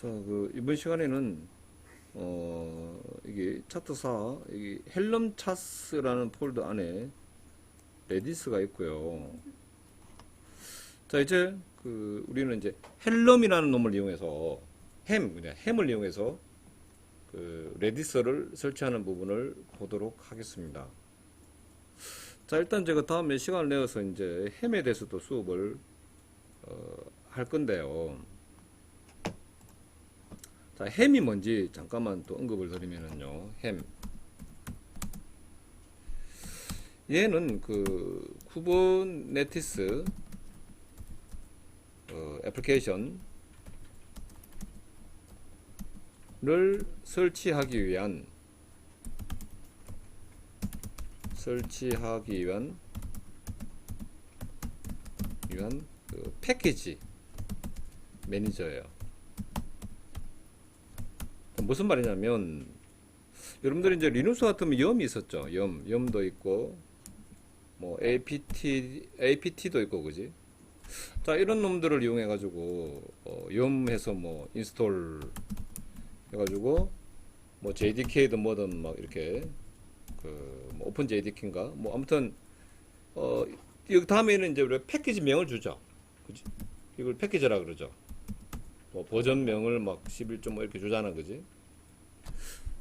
자, 그 이번 시간에는 어 이게 차트사 이게 헬럼 차스라는 폴더 안에 레디스가 있고요. 자, 이제 그 우리는 이제 헬럼이라는 놈을 이용해서 햄 그냥 햄을 이용해서 그 레디스를 설치하는 부분을 보도록 하겠습니다. 자, 일단 제가 다음에 시간을 내어서 이제 햄에 대해서도 수업을 어, 할 건데요. 자, 햄이 뭔지 잠깐만 또 언급을 드리면은요. 햄. 얘는 그 쿠버네티스 어, 애플리케이션을 설치하기 위한 설치하기 위한 위한 그 패키지 매니저예요. 무슨 말이냐면 여러분들이 이제 리눅스 같으면 염이 있었죠. 염, 염도 있고 뭐 apt apt도 있고 그지? 자 이런 놈들을 이용해 가지고 어, 염해서 뭐 인스톨 해가지고 뭐 JDK든 뭐든 막 이렇게 그뭐 오픈 JDK인가 뭐 아무튼 어 여기 다음에는 이제 우리가 패키지 명을 주죠. 그지? 이걸 패키지라 그러죠. 뭐 버전명을 막 11.5 이렇게 주잖아, 그지?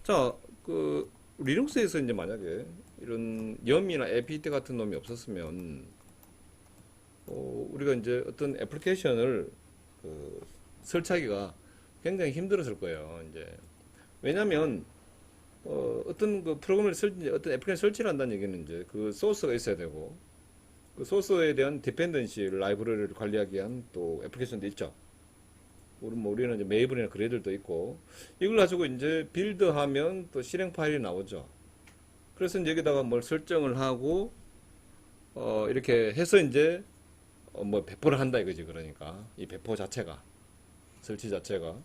자, 그 리눅스에서 이제 만약에 이런 염이나 apt 같은 놈이 없었으면 어, 우리가 이제 어떤 애플리케이션을 그 설치하기가 굉장히 힘들었을 거예요. 이제 왜냐하면 어, 어떤 그 프로그램을 설치, 어떤 애플리케이션 설치를 한다는 얘기는 이제 그 소스가 있어야 되고 그 소스에 대한 디펜던시 라이브러리를 관리하기 위한 또 애플리케이션도 있죠. 우리 뭐 우리는 이제 메이블이나 그래들도 있고 이걸 가지고 이제 빌드하면 또 실행 파일이 나오죠. 그래서 이제 여기다가 뭘 설정을 하고 어 이렇게 해서 이제 어 뭐 배포를 한다 이거지 그러니까. 이 배포 자체가. 설치 자체가.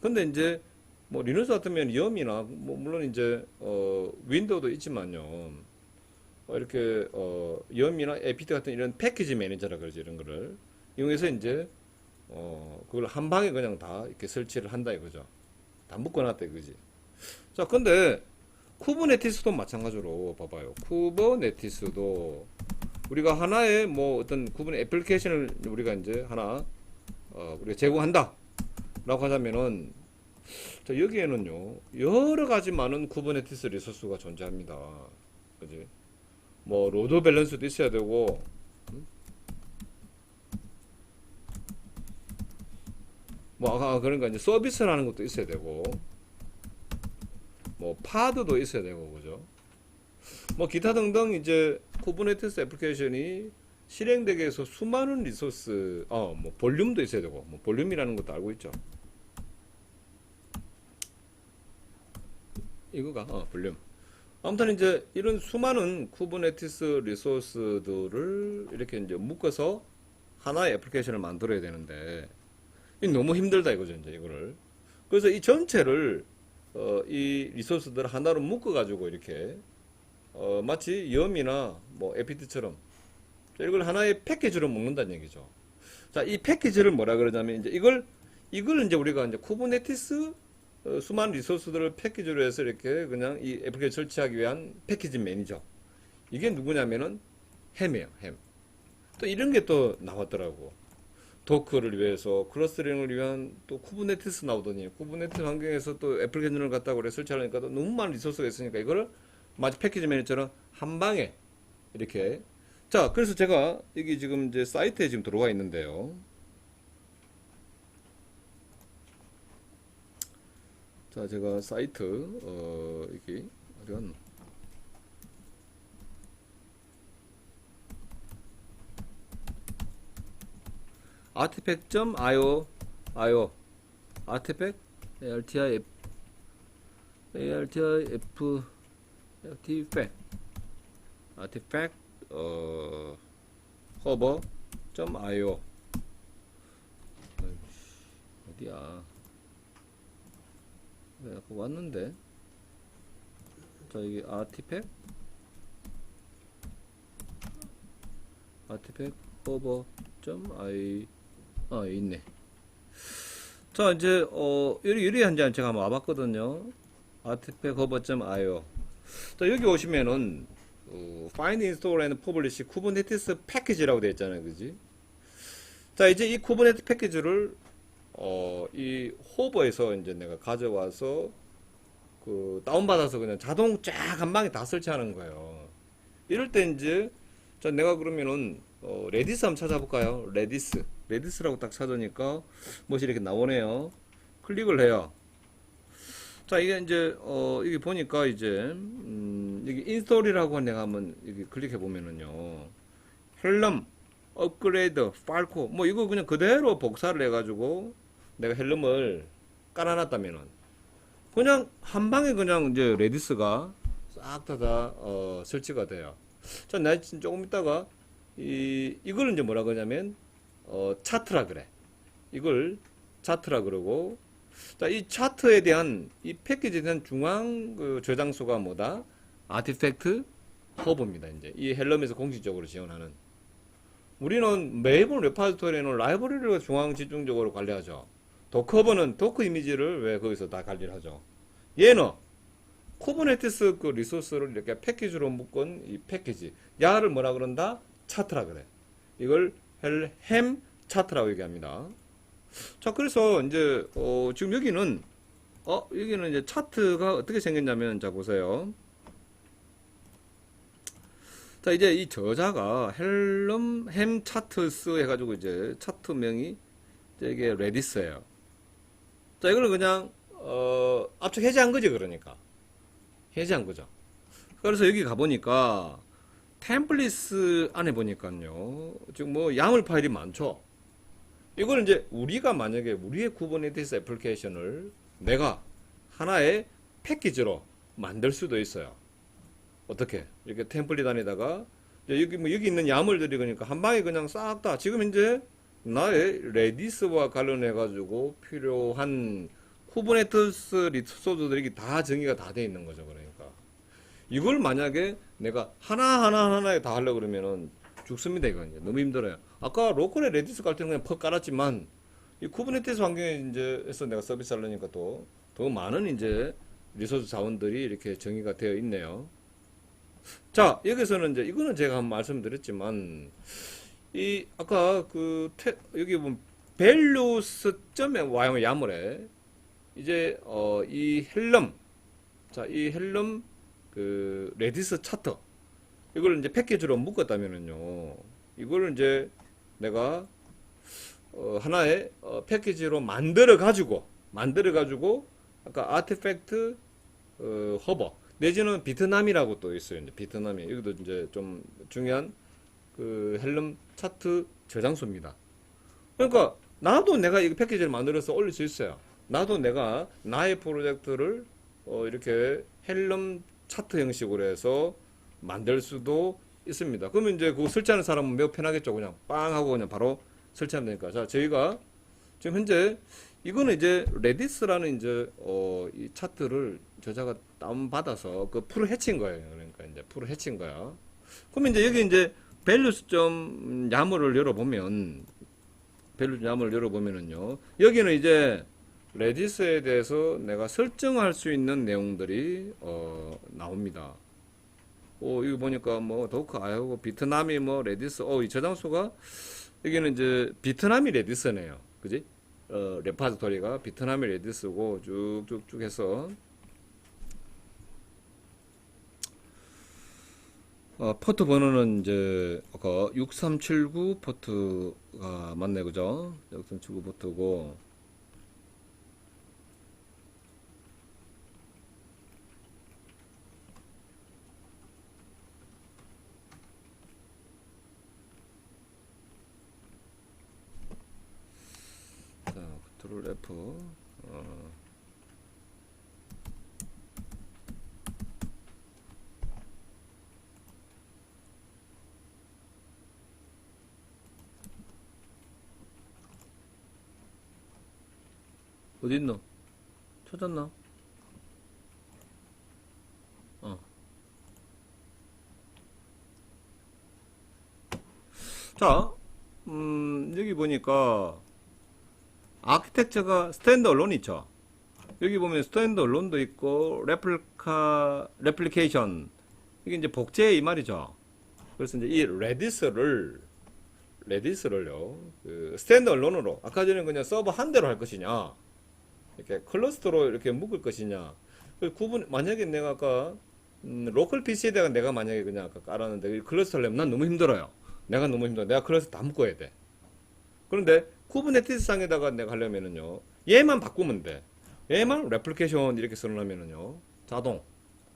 근데 이제 뭐 리눅스 같으면 염이나 뭐 물론 이제 어 윈도우도 있지만요. 어 이렇게 어 염이나 apt 같은 이런 패키지 매니저라 그러지 이런 거를. 이용해서 이제 어, 그걸 한 방에 그냥 다 이렇게 설치를 한다 이거죠. 다 묶어놨다 이거지. 자, 근데 쿠버네티스도 마찬가지로 봐봐요. 쿠버네티스도 우리가 하나의 뭐 어떤 구분의 애플리케이션을 우리가 이제 하나 어, 우리가 제공한다. 라고 하자면은 자, 여기에는요. 여러 가지 많은 쿠버네티스 리소스가 존재합니다. 그지? 뭐 로드 밸런스도 있어야 되고 뭐 아까 그러니까 이제 서비스라는 것도 있어야 되고 뭐 파드도 있어야 되고 그죠? 뭐 기타 등등 이제 쿠버네티스 애플리케이션이 실행되기 위해서 수많은 리소스 어뭐 볼륨도 있어야 되고 뭐 볼륨이라는 것도 알고 있죠? 이거가 어 볼륨. 아무튼 이제 이런 수많은 쿠버네티스 리소스들을 이렇게 이제 묶어서 하나의 애플리케이션을 만들어야 되는데 이 너무 힘들다 이거죠 이제 이거를 그래서 이 전체를 어, 이 리소스들 하나로 묶어 가지고 이렇게 어, 마치 염이나 뭐 에피트처럼 이걸 하나의 패키지로 묶는다는 얘기죠. 자, 이 패키지를 뭐라 그러냐면 이제 이걸 이걸 이제 우리가 이제 쿠버네티스 어, 수많은 리소스들을 패키지로 해서 이렇게 그냥 이 애플리케이션 설치하기 위한 패키지 매니저. 이게 누구냐면은 햄이에요, 햄. 또 이런 게 또 나왔더라고. 도크를 위해서 클러스터링을 위한 또 쿠버네티스 나오더니 쿠버네티스 환경에서 또 애플리케이션을 갖다가 그래 설치하려니까 또 너무 많은 리소스가 있으니까 이거를 마치 패키지 매니저처럼 한 방에 이렇게. 자 그래서 제가 여기 지금 이제 사이트에 지금 들어와 있는데요. 자 제가 사이트 어 여기 어디 갔나 artifact.io io artifact artif artif artifact artifact 어 hover.io 어디야 왜 아까 왔는데 자 여기 artifact artifact hover.io 아, 있네. 자, 이제, 어, 여기, 여기 한장 제가 한번 와봤거든요. artifact.io. 자, 여기 오시면은, 어, find, install and publish kubernetes 패키지라고 되어 있잖아요. 그지? 자, 이제 이 kubernetes 패키지를, 어, 이 호버에서 이제 내가 가져와서, 그, 다운받아서 그냥 자동 쫙 한 방에 다 설치하는 거예요. 이럴 때 이제, 자, 내가 그러면은, 어, 레디스 한번 찾아볼까요? 레디스. 레디스라고 딱 찾으니까, 뭐이 이렇게 나오네요. 클릭을 해요. 자, 이게 이제, 어, 여기 보니까 이제, 음, 여기 인스톨이라고 내가 한번 여기 클릭해 보면은요. 헬름, 업그레이드, 팔코, 뭐 이거 그냥 그대로 복사를 해가지고 내가 헬름을 깔아놨다면은 그냥 한 방에 그냥 이제 레디스가 싹다 다, 어, 설치가 돼요. 자, 나 지금 조금 있다가 이, 이걸 이제 뭐라 그러냐면, 어, 차트라 그래. 이걸 차트라 그러고, 자, 이 차트에 대한 이 패키지에 대한 중앙 그 저장소가 뭐다? 아티팩트 허브입니다. 이제 이 헬럼에서 공식적으로 지원하는. 우리는 매번 레파지토리는 라이브러리를 중앙 집중적으로 관리하죠. 도커버는 도커 이미지를 왜 거기서 다 관리를 하죠. 얘는 쿠버네티스 그 리소스를 이렇게 패키지로 묶은 이 패키지. 야를 뭐라 그런다? 차트라 그래. 이걸 헬, 햄 차트라고 얘기합니다. 자, 그래서 이제 어, 지금 여기는 어, 여기는 이제 차트가 어떻게 생겼냐면 자 보세요. 자, 이제 이 저자가 헬럼 햄 차트스 해 가지고 이제 차트명이 이제 이게 레디스예요. 자, 이거는 그냥 어, 압축 해제한 거지 그러니까 해제한 거죠. 그래서 여기 가 보니까 템플릿스 안에 보니까요. 지금 뭐 야물 파일이 많죠. 이걸 이제 우리가 만약에 우리의 쿠버네티스 애플리케이션을 내가 하나의 패키지로 만들 수도 있어요. 어떻게? 이렇게 템플릿 안에다가 여기 뭐 여기 있는 야물들이 그러니까 한 방에 그냥 싹 다 지금 이제 나의 레디스와 관련해 가지고 필요한 쿠버네티스 리소스들이 다 정의가 다 돼 있는 거죠. 그러니까 이걸 만약에 내가 하나 하나 하나에 다 하려 고 그러면은 죽습니다 이거 이제 너무 힘들어요. 아까 로컬에 레디스 깔 때는 그냥 퍽 깔았지만 이 쿠버네티스 환경에 이제 해서 내가 서비스 하려니까 또 더 많은 이제 리소스 자원들이 이렇게 정의가 되어 있네요. 자 여기서는 이제 이거는 제가 한번 말씀드렸지만 이 아까 그 태, 여기 보면 밸류스 점에 와요 야물에 이제 어 이 헬럼 자이 헬럼 그 레디스 차트 이걸 이제 패키지로 묶었다면은요 이걸 이제 내가 어 하나의 어 패키지로 만들어 가지고 만들어 가지고 아까 아티팩트 어 허버 내지는 비트남이라고 또 있어요. 이제 베트남이. 여기도 이제 좀 중요한 그 헬름 차트 저장소입니다. 그러니까 나도 내가 이 패키지를 만들어서 올릴 수 있어요. 나도 내가 나의 프로젝트를 어 이렇게 헬름 차트 형식으로 해서 만들 수도 있습니다. 그러면 이제 그 설치하는 사람은 매우 편하겠죠. 그냥 빵 하고 그냥 바로 설치하면 되니까. 자, 저희가 지금 현재 이거는 이제 레디스라는 이제 어 이 차트를 저자가 다운 받아서 그 풀을 해친 거예요. 그러니까 이제 풀을 해친 거야. 그러면 이제 여기 이제 밸류스 점 야물을 열어보면 밸류 야물을 열어보면은요. 여기는 이제 레디스에 대해서 내가 설정할 수 있는 내용들이 어 나옵니다. 오, 이거 보니까 뭐 도크 아이고 베트남이 뭐 레디스 어, 이 저장소가 여기는 이제 베트남이 레디스네요. 그지? 어, 레파지토리가 베트남이 레디스고 쭉쭉쭉 해서 어, 포트 번호는 이제 아까 6379 포트가 맞네 그죠? 6379 포트고 자, 컨트롤 F 어, 어딨노? 찾았나? 어. 자, 음, 여기 보니까 아키텍처가 스탠드 언론 있죠. 여기 보면 스탠드 언론도 있고 레플카 레플리케이션 이게 이제 복제 이 말이죠. 그래서 이제 이 레디스를 레디스를요 그 스탠드 언론으로 아까 전에 그냥 서버 한 대로 할 것이냐 이렇게 클러스터로 이렇게 묶을 것이냐 그 구분 만약에 내가 아까 음, 로컬 PC에다가 내가 만약에 그냥 깔았는데 이 클러스터를 내면 난 너무 힘들어요. 내가 너무 힘들어. 내가 클러스터 다 묶어야 돼. 그런데 쿠버네티스 상에다가 내가 하려면은요 얘만 바꾸면 돼. 얘만 레플리케이션 이렇게 써놓으면은요 자동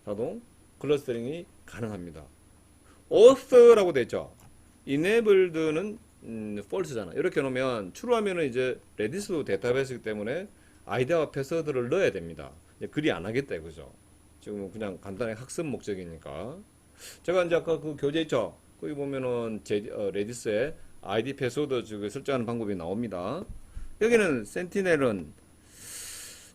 자동 클러스터링이 가능합니다. auth라고 돼 있죠. enabled는 음, false잖아. 이렇게 놓으면 true하면은 이제 레디스 데이터베이스이기 때문에 아이디와 패스워드를 넣어야 됩니다. 이제 그리 안 하겠다 이거죠. 지금은 그냥 간단하게 학습 목적이니까. 제가 이제 아까 그 교재 있죠. 거기 보면은 제, 어, 레디스에 아이디 패스워드 지금 설정하는 방법이 나옵니다. 여기는 센티넬은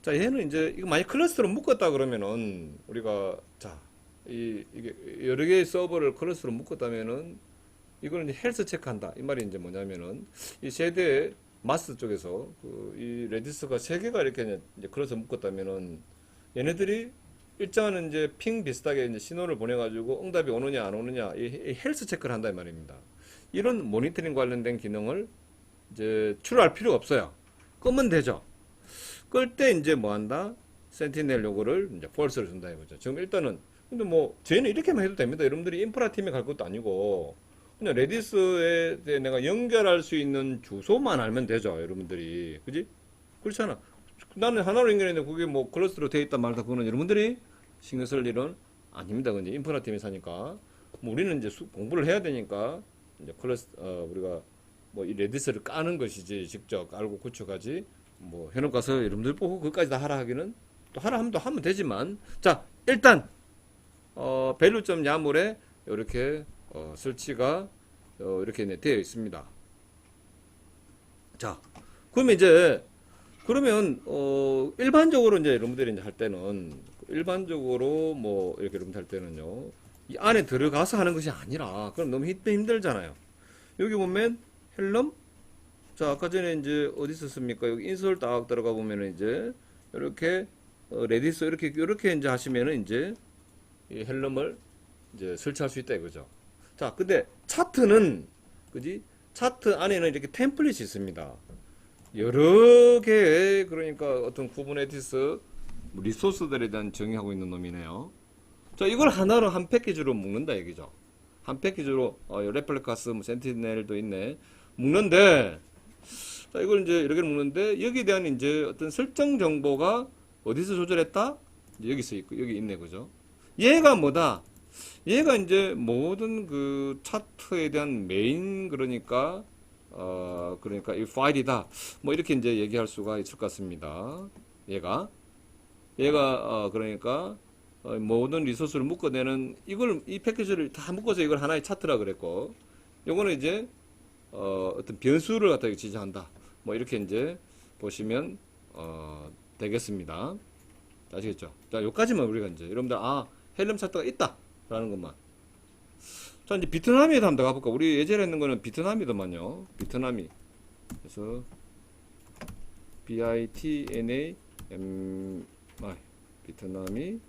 자 얘는 이제 이거 만약 클러스터로 묶었다 그러면은 우리가 자 이, 이게 여러 개의 서버를 클러스로 묶었다면은 이거는 헬스 체크한다. 이 말이 이제 뭐냐면은 이 세대 마스 쪽에서 그 이 레디스가 세 개가 이렇게 이제 클러스 묶었다면은 얘네들이 일정한 이제 핑 비슷하게 이제 신호를 보내가지고 응답이 오느냐 안 오느냐 이, 이 헬스 체크를 한다 이 말입니다. 이런 모니터링 관련된 기능을 이제 출할 필요가 없어요. 끄면 되죠. 끌 때 이제 뭐 한다? 센티넬 요거를 이제 폴스를 준다 이거죠. 지금 일단은 근데 뭐 저희는 이렇게만 해도 됩니다. 여러분들이 인프라 팀에 갈 것도 아니고 그냥 레디스에 내가 연결할 수 있는 주소만 알면 되죠. 여러분들이 그지? 그렇잖아. 나는 하나로 연결했는데 그게 뭐 클러스로 돼 있다 말다 그거는 여러분들이 신경 쓸 일은 아닙니다. 근데 인프라 팀에 사니까 뭐 우리는 이제 수- 공부를 해야 되니까 이제 클러스 어, 우리가 뭐 이 레디스를 까는 것이지 직접 알고 구축하지 뭐 현업 가서 여러분들 보고 그것까지 다 하라 하기는 또 하라 하면 또 하면 되지만 자 일단 어 밸류점 야물에 이렇게 어, 설치가 어, 이렇게 네, 되어 있습니다. 자 그러면 이제 그러면 어 일반적으로 이제 여러분들이 이제 할 때는 일반적으로 뭐 이렇게 여러분들 할 때는요 이 안에 들어가서 하는 것이 아니라 그럼 너무 힘- 힘들잖아요. 여기 보면 헬럼 자 아까 전에 이제 어디 있었습니까? 여기 인솔 딱 들어가 보면은 이제 이렇게 어, 레디스 이렇게 이렇게 이제 하시면은 이제 이 헬럼을 이제 설치할 수 있다 이거죠. 자 근데 차트는 그지? 차트 안에는 이렇게 템플릿이 있습니다. 여러 개의 그러니까 어떤 쿠버네티스 리소스들에 대한 정의하고 있는 놈이네요. 자 이걸 하나로 한 패키지로 묶는다 얘기죠. 한 패키지로 어, 레플리카스, 뭐 센티넬도 있네. 묶는데 자 이걸 이제 이렇게 묶는데 여기에 대한 이제 어떤 설정 정보가 어디서 조절했다? 여기서 있고 여기 있네 그죠? 얘가 뭐다? 얘가 이제 모든 그 차트에 대한 메인 그러니까 어 그러니까 이 파일이다. 뭐 이렇게 이제 얘기할 수가 있을 것 같습니다. 얘가 얘가 어 그러니까 어, 모든 리소스를 묶어내는 이걸 이 패키지를 다 묶어서 이걸 하나의 차트라 그랬고 요거는 이제 어 어떤 변수를 갖다 지지한다. 뭐 이렇게 이제 보시면 어 되겠습니다. 아시겠죠? 자, 여기까지만 우리가 이제 여러분들 아 헬름 차트가 있다 라는 것만. 자 이제 비트남이에 한번 더 가볼까? 우리 예전에 했는 거는 비트남이더만요. 비트남이. 그래서 B I T N A M I 비트남이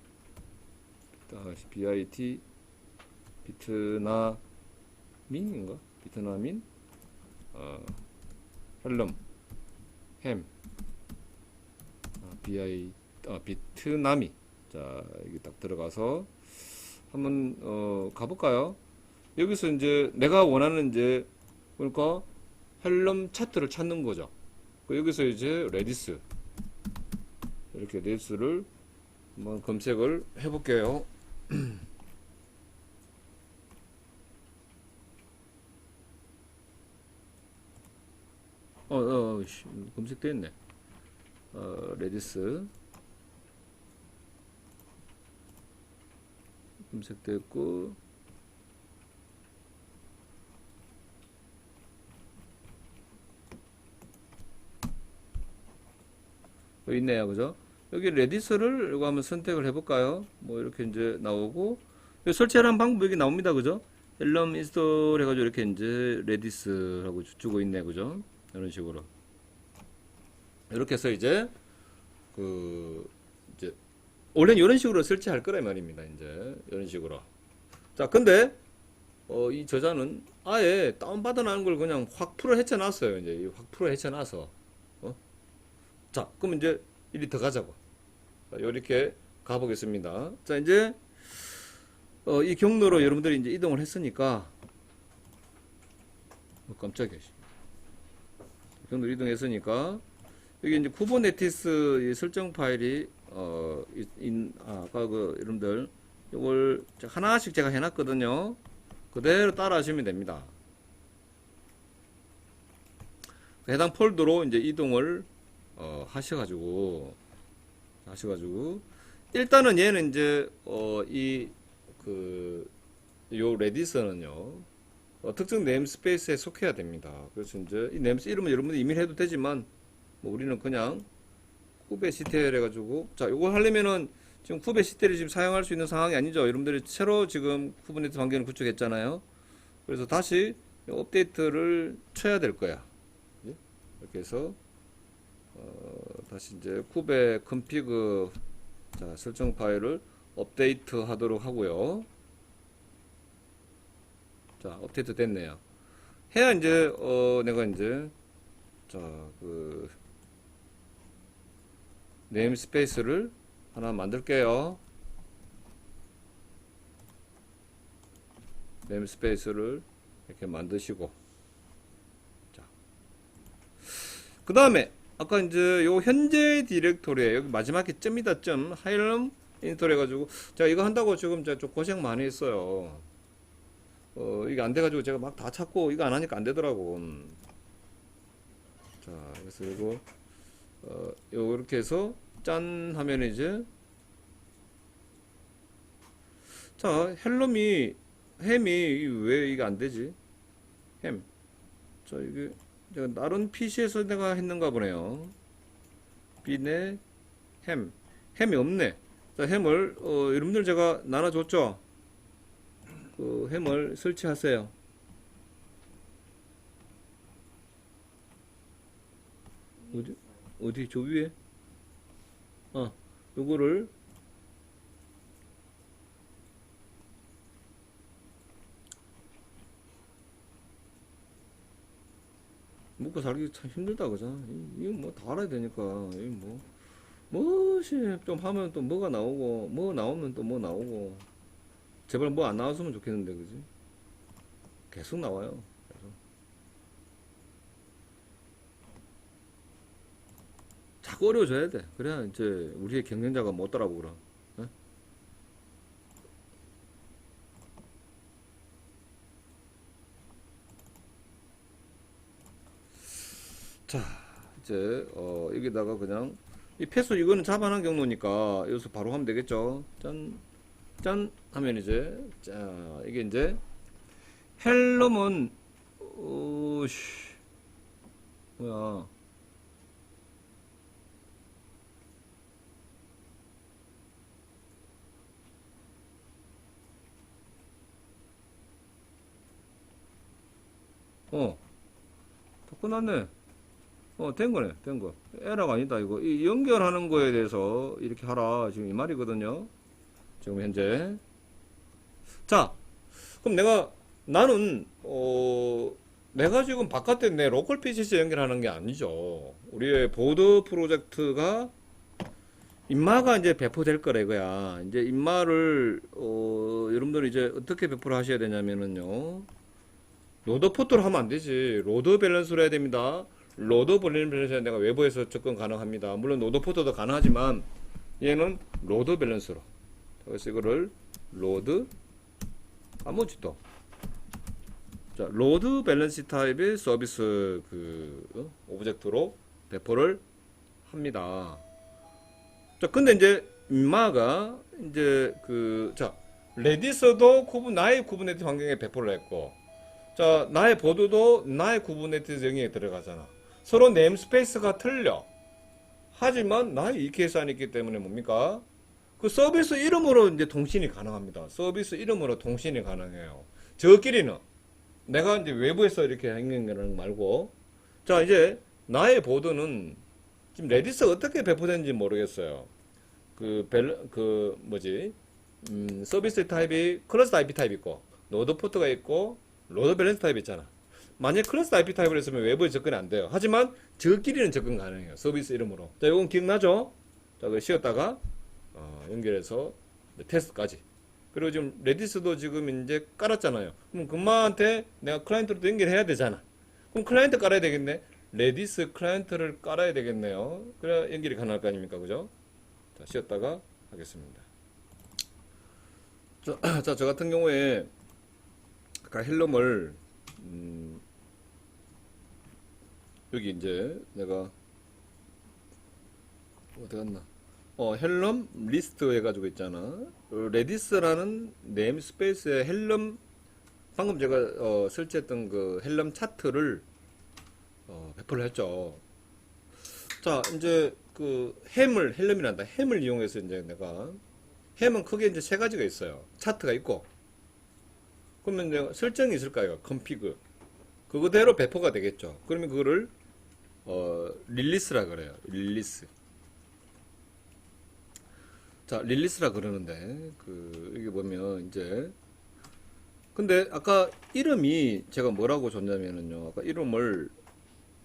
다시 B I T 비트나민인가? 비트나민 어 헬름 햄 아, B I 아, 비트나미 자 여기 딱 들어가서 한번 어 가볼까요? 여기서 이제 내가 원하는 이제 그러니까 헬럼 차트를 찾는 거죠. 그 여기서 이제 레디스 이렇게 레디스를 한번 검색을 해볼게요. 어, 어, 씨, 검색돼 있네. 어, 레디스 검색됐고 여기 있네요, 그죠? 여기 레디스를 이거 한번 선택을 해볼까요? 뭐 이렇게 이제 나오고 설치하는 방법 여기 나옵니다, 그죠? 헬럼 인스톨 해가지고 이렇게 이제 레디스라고 주고 있네, 그죠? 이런 식으로. 이렇게 해서 이제 그 이제 원래는 이런 식으로 설치할 거란 말입니다. 이제 이런 식으로. 자, 근데 어, 이 저자는 아예 다운받아놓은 걸 그냥 확 풀어 헤쳐놨어요. 이제 이확 풀어 헤쳐놔서. 어? 자, 그럼 이제 이리 더 가자고. 자, 이렇게 가보겠습니다. 자, 이제 어, 이 경로로 여러분들이 이제 이동을 했으니까 어, 깜짝이야. 씨. 경로 이동했으니까 여기 이제 쿠버네티스 이 설정 파일이 어, 이- 인, 아, 아까 그 여러분들 이걸 하나씩 제가 해놨거든요. 그대로 따라 하시면 됩니다. 그 해당 폴더로 이제 이동을 어, 하셔가지고 하셔가지고 일단은 얘는 이제 어, 이 그 요 레디스는요 어, 특정 네임스페이스에 속해야 됩니다. 그래서 이제 이 네임스 이름은 여러분들 이미 해도 되지만 뭐 우리는 그냥 쿠베 시텔 해가지고 자 요거 하려면은 지금 쿠베 시텔이 지금 사용할 수 있는 상황이 아니죠. 여러분들이 새로 지금 쿠버네티스 환경을 구축했잖아요. 그래서 다시 업데이트를 쳐야 될 거야. 예? 이렇게 해서 어, 다시 이제 쿠베 컨피그 자, 설정 파일을 업데이트 하도록 하고요. 자, 업데이트 됐네요. 해야 이제 어 내가 이제 자그 네임스페이스를 하나 만들게요. 네임스페이스를 이렇게 만드시고 자. 그 다음에 아까 이제 요 현재 디렉토리에 여기 마지막에 점이다 점 하이럼 인스톨 해가지고 제가 이거 한다고 지금 제가 좀 고생 많이 했어요. 어 이게 안 돼가지고 제가 막 다 찾고 이거 안 하니까 안 되더라고. 음. 자 그래서 이거 어 요렇게 해서 짠 하면 이제 자 헬럼이 햄이 왜 이게 안 되지? 햄. 자 이게 다른 PC에서 내가 했는가 보네요. 비네 햄. 햄이 없네. 자 햄을 어, 여러분들 제가 나눠줬죠. 그 햄을 설치하세요. 어디 어디 저 위에? 어 요거를 먹고 살기 참 힘들다 그죠? 이- 이거 뭐 다 알아야 되니까 이뭐 뭐시 좀 하면 또 뭐가 나오고 뭐 나오면 또 뭐 나오고 제발 뭐 안 나왔으면 좋겠는데 그지? 계속 나와요. 계속. 자꾸 어려워져야 돼. 그래야 이제 우리의 경쟁자가 못 따라오더라. 예? 자, 이제 어 여기다가 그냥 이 패스 이거는 잡아놓은 경로니까 여기서 바로 하면 되겠죠. 짠, 짠 하면 이제 자 이게 이제 헬럼은 어씨 뭐야 어, 다 끝났네. 어, 된 거네, 된 거. 에러가 아니다, 이거. 이 연결하는 거에 대해서 이렇게 하라. 지금 이 말이거든요. 지금 현재. 자, 그럼 내가, 나는, 어, 내가 지금 바깥에 내 로컬 PCC 연결하는 게 아니죠. 우리의 보드 프로젝트가 인마가 이제 배포될 거라 이거야. 이제 인마를, 어, 여러분들이 이제 어떻게 배포를 하셔야 되냐면은요. 로드 포트로 하면 안 되지. 로드 밸런스로 해야 됩니다. 로드 밸런스는 내가 외부에서 접근 가능합니다. 물론 로드 포트도 가능하지만 얘는 로드 밸런스로. 그래서 이거를 로드 아무것도 자 로드 밸런스 타입의 서비스 그 어? 오브젝트로 배포를 합니다. 자 근데 이제 인마가 이제 그 자 레디스도 쿠브 나의 쿠버네티스 환경에 배포를 했고 자, 나의 보드도 나의 구브네티스 영역에 들어가잖아. 서로 네임스페이스가 틀려. 하지만 나의 EKS 안에 있기 때문에 뭡니까? 그 서비스 이름으로 이제 통신이 가능합니다. 서비스 이름으로 통신이 가능해요. 저끼리는 내가 이제 외부에서 이렇게 행동하는 거 말고 자, 이제 나의 보드는 지금 레디스가 어떻게 배포되는지 모르겠어요. 그 벨, 그 뭐지? 음, 서비스 타입이 클러스터 IP 타입 있고 노드 포트가 있고 로드 밸런스 타입 있잖아. 만약 클러스터 IP 타입을 했으면 외부에 접근이 안 돼요. 하지만 저끼리는 접근 가능해요. 서비스 이름으로. 자, 이건 기억나죠? 자, 그 쉬었다가 어, 연결해서 테스트까지. 그리고 지금 레디스도 지금 이제 깔았잖아요. 그럼 금마한테 내가 클라이언트로도 연결해야 되잖아. 그럼 클라이언트 깔아야 되겠네. 레디스 클라이언트를 깔아야 되겠네요. 그래야 연결이 가능할 거 아닙니까? 그죠? 자, 쉬었다가 하겠습니다. 자, 자, 저 같은 경우에 아까 헬럼을 음, 여기 이제 내가 어디 갔나? 어, 헬럼 리스트 해가지고 있잖아. 어, 레디스라는 네임 스페이스에 헬럼 방금 제가 어, 설치했던 그 헬럼 차트를 어, 배포를 했죠. 자, 이제 그 햄을 헬럼이란다. 햄을 이용해서 이제 내가 햄은 크게 이제 세 가지가 있어요. 차트가 있고 그러면 내가 설정이 있을까요? 컴피그 그거대로 배포가 되겠죠. 그러면 그거를 어, 릴리스라 그래요. 릴리스. 자, 릴리스라 그러는데 그 여기 보면 이제 근데 아까 이름이 제가 뭐라고 줬냐면은요. 아까 이름을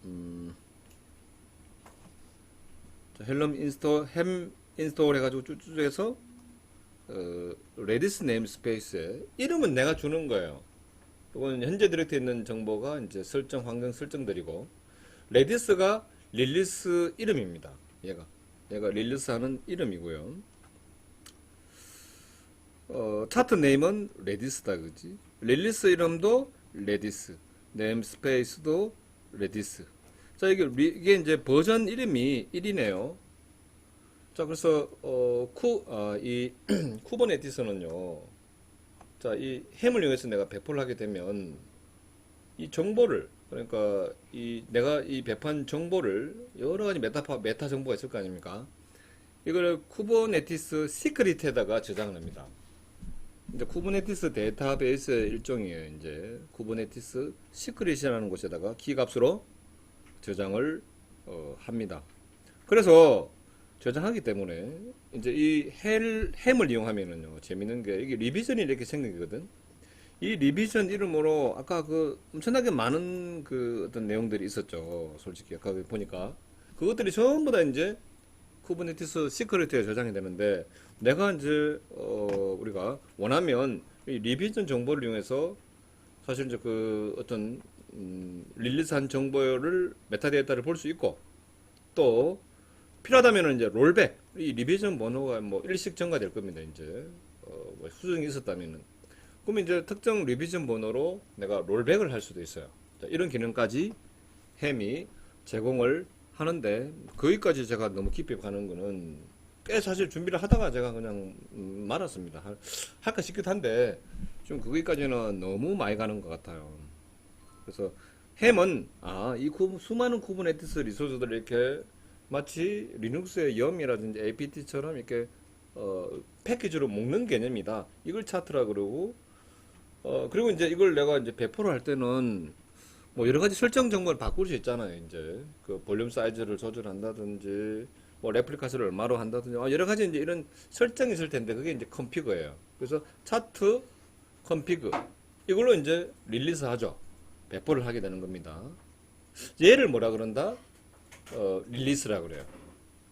음 자, 헬럼 인스톨 햄 인스톨 해가지고 쭉쭉 해서 어, 레디스 네임 스페이스에 이름은 내가 주는 거예요. 이건 현재 디렉트에 있는 정보가 이제 설정 환경 설정들이고 레디스가 릴리스 이름입니다. 얘가 얘가 릴리스 하는 이름이고요. 어, 차트 네임은 레디스다 그지? 릴리스 이름도 레디스, 네임 스페이스도 레디스. 자 이게 리- 이게 이제 버전 이름이 1이네요. 자 그래서 어, 쿠, 아, 이 쿠버네티스는요. 자, 이 햄을 이용해서 내가 배포를 하게 되면 이 정보를 그러니까 이 내가 이 배포한 정보를 여러 가지 메타 메타 정보가 있을 거 아닙니까? 이걸 쿠버네티스 시크릿에다가 저장을 합니다. 이제 쿠버네티스 데이터베이스 일종이에요. 이제 쿠버네티스 시크릿이라는 곳에다가 키값으로 저장을 어, 합니다. 그래서 저장하기 때문에 이제 이 헬, 햄을 이용하면은요 재밌는 게 이게 리비전이 이렇게 생기거든. 이 리비전 이름으로 아까 그 엄청나게 많은 그 어떤 내용들이 있었죠. 솔직히. 아까 보니까. 그것들이 전부 다 이제 쿠버네티스 시크릿에 저장이 되는데 내가 이제 어 우리가 원하면 이 리비전 정보를 이용해서 사실 이제 그 어떤 음, 릴리스한 정보를 메타데이터를 볼 수 있고 또 필요하다면은 이제 롤백 이 리비전 번호가 뭐 일식 증가될 겁니다 이제. 어, 뭐 수정이 있었다면은 그러면 이제 특정 리비전 번호로 내가 롤백을 할 수도 있어요. 자, 이런 기능까지 햄이 제공을 하는데 거기까지 제가 너무 깊이 가는 거는 꽤 사실 준비를 하다가 제가 그냥 음, 말았습니다. 할- 할까 싶기도 한데 좀 거기까지는 너무 많이 가는 것 같아요. 그래서 햄은 아, 이 구- 수많은 쿠버네티스 리소스들을 이렇게 마치 리눅스의 염이라든지 APT처럼 이렇게 어, 패키지로 묶는 개념이다. 이걸 차트라 그러고 어, 그리고 이제 이걸 내가 이제 배포를 할 때는 뭐 여러 가지 설정 정보를 바꿀 수 있잖아요. 이제 그 볼륨 사이즈를 조절한다든지 뭐 레플리카스를 얼마로 한다든지 아, 여러 가지 이제 이런 설정이 있을 텐데 그게 이제 컴피그예요. 그래서 차트 컴피그 이걸로 이제 릴리스 하죠. 배포를 하게 되는 겁니다. 얘를 뭐라 그런다? 어, 릴리스라 그래요.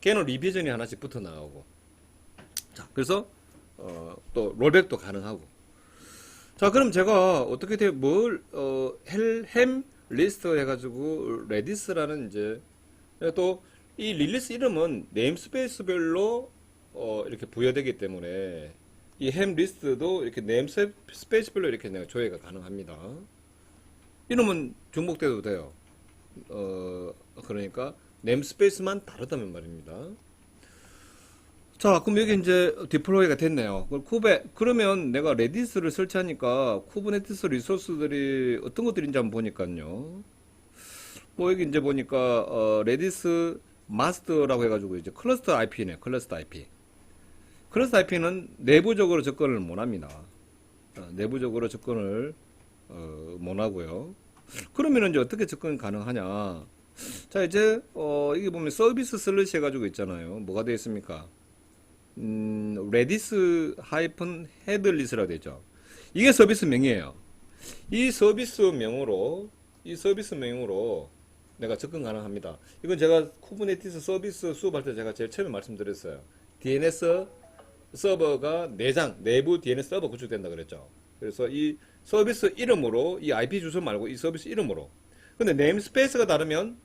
걔는 리비전이 하나씩 붙어 나오고. 자, 그래서 어, 또 롤백도 가능하고. 자, 그럼 제가 어떻게 돼, 뭘, 어, 헬, 햄 리스트 해가지고 레디스라는 이제 또 이 릴리스 이름은 네임스페이스별로 어, 이렇게 부여되기 때문에 이 햄 리스트도 이렇게 네임스페이스별로 이렇게 내가 조회가 가능합니다. 이름은 중복돼도 돼요. 어, 그러니까 네임스페이스만 다르다면 말입니다. 자, 그럼 여기 이제 디플로이가 됐네요. 그럼 쿠베 그러면 내가 레디스를 설치하니까 쿠버네티스 리소스들이 어떤 것들인지 한번 보니까요. 뭐 여기 이제 보니까 어, 레디스 마스터라고 해가지고 이제 클러스터 IP네, 클러스터 IP. 클러스터 IP는 내부적으로 접근을 못합니다. 어, 내부적으로 접근을 어, 못하고요. 그러면 이제 어떻게 접근 가능하냐? 자, 이제, 어, 이게 보면 서비스 슬러시 해가지고 있잖아요. 뭐가 되어 있습니까? 음, 레디스 하이픈 헤들리스라고 되죠. 이게 서비스 명이에요. 이 서비스 명으로, 이 서비스 명으로 내가 접근 가능합니다. 이건 제가 쿠버네티스 서비스 수업할 때 제가 제일 처음에 말씀드렸어요. DNS 서버가 내장, 내부 DNS 서버 구축된다 그랬죠. 그래서 이 서비스 이름으로, 이 IP 주소 말고 이 서비스 이름으로. 근데 네임스페이스가 다르면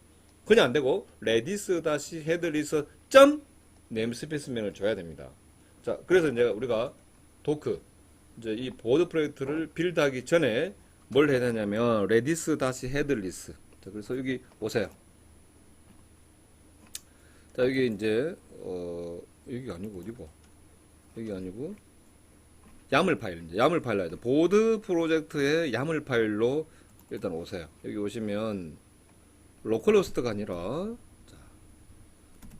그냥 안 되고, 레디스 다시 헤드리스 점 네임 스페이스명을 줘야 됩니다. 자, 그래서 이제 우리가 도크, 이제 이 보드 프로젝트를 빌드하기 전에 뭘 해야 되냐면, 레디스 다시 헤드리스. 자, 그래서 여기 보세요. 자, 여기 이제, 어, 여기 아니고 어디고? 여기 아니고, 야물 파일, 이제 야물 파일 나야 돼. 보드 프로젝트의 야물 파일로 일단 오세요. 여기 오시면, 로컬 호스트가 아니라, 자,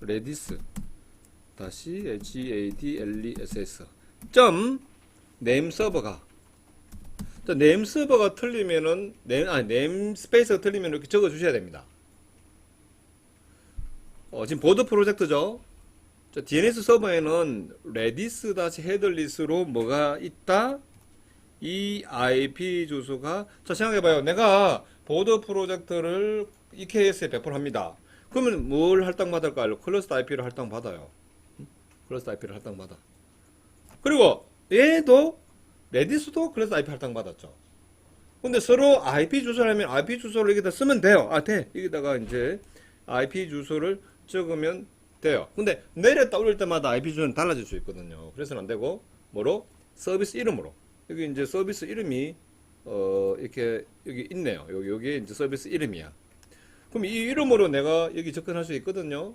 레디스, 다시 hadless, 점, 네임 서버가, 자, 네임 서버가 틀리면은, 네임, 아니, 네임 스페이스가 틀리면 이렇게 적어 주셔야 됩니다. 어, 지금 보드 프로젝트죠? 자, DNS 서버에는 레디스 다시 헤들리스로 뭐가 있다? 이 IP 주소가 자 생각해봐요. 내가 보드 프로젝트를 EKS에 배포합니다. 그러면 뭘 할당 받을까요? 클러스터 IP를 할당 받아요. 클러스터 IP를 할당 받아. 그리고 얘도 레디스도 클러스터 IP 할당 받았죠. 근데 서로 IP 주소라면 IP 주소를 여기다 쓰면 돼요. 아, 돼. 여기다가 이제 IP 주소를 적으면 돼요. 근데 내렸다 올릴 때마다 IP 주소는 달라질 수 있거든요. 그래서는 안 되고, 뭐로? 서비스 이름으로. 여기 이제 서비스 이름이, 어, 이렇게, 여기 있네요. 여기, 여기 이제 서비스 이름이야. 그럼 이 이름으로 내가 여기 접근할 수 있거든요.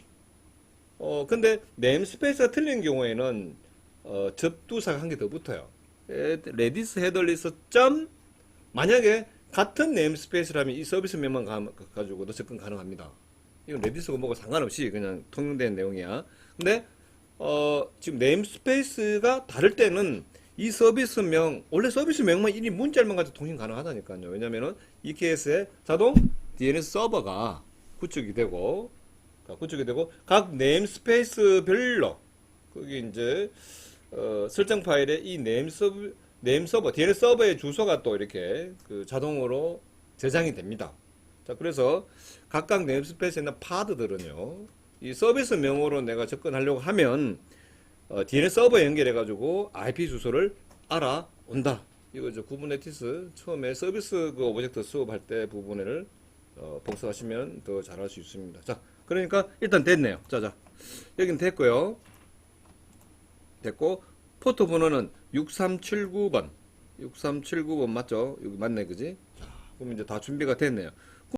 어, 근데 네임스페이스가 틀린 경우에는, 어, 접두사가 한 개 더 붙어요. 레디스 헤더리스 점, 만약에 같은 네임스페이스라면 이 서비스 명만 가, 가지고도 접근 가능합니다. 이건 레디스고 뭐고 상관없이 그냥 통용된 내용이야. 근데 어, 지금 네임스페이스가 다를 때는 이 서비스명 원래 서비스명만 이 문자만 가지고 통신 가능하다니까요. 왜냐면은 이 케이스에 자동 DNS 서버가 구축이 되고 가 구축이 되고 각 네임스페이스별로 거기 이제 어, 설정 파일에 이 네임 서버 네임 서버 DNS 서버의 주소가 또 이렇게 그 자동으로 저장이 됩니다. 자, 그래서 각각 네임 스페이스에 있는 파드들은요, 이 서비스 명으로 내가 접근하려고 하면, 어, DNS 서버에 연결해 가지고 IP 주소를 알아온다. 이거 저 구브네티스 처음에 서비스 그 오브젝트 수업할 때 부분을 어, 복습하시면 더 잘할 수 있습니다. 자, 그러니까 일단 됐네요. 자, 자. 여긴 됐고요. 됐고, 포트 번호는 6379번. 6379번 맞죠? 여기 맞네, 그지? 자, 그럼 이제 다 준비가 됐네요.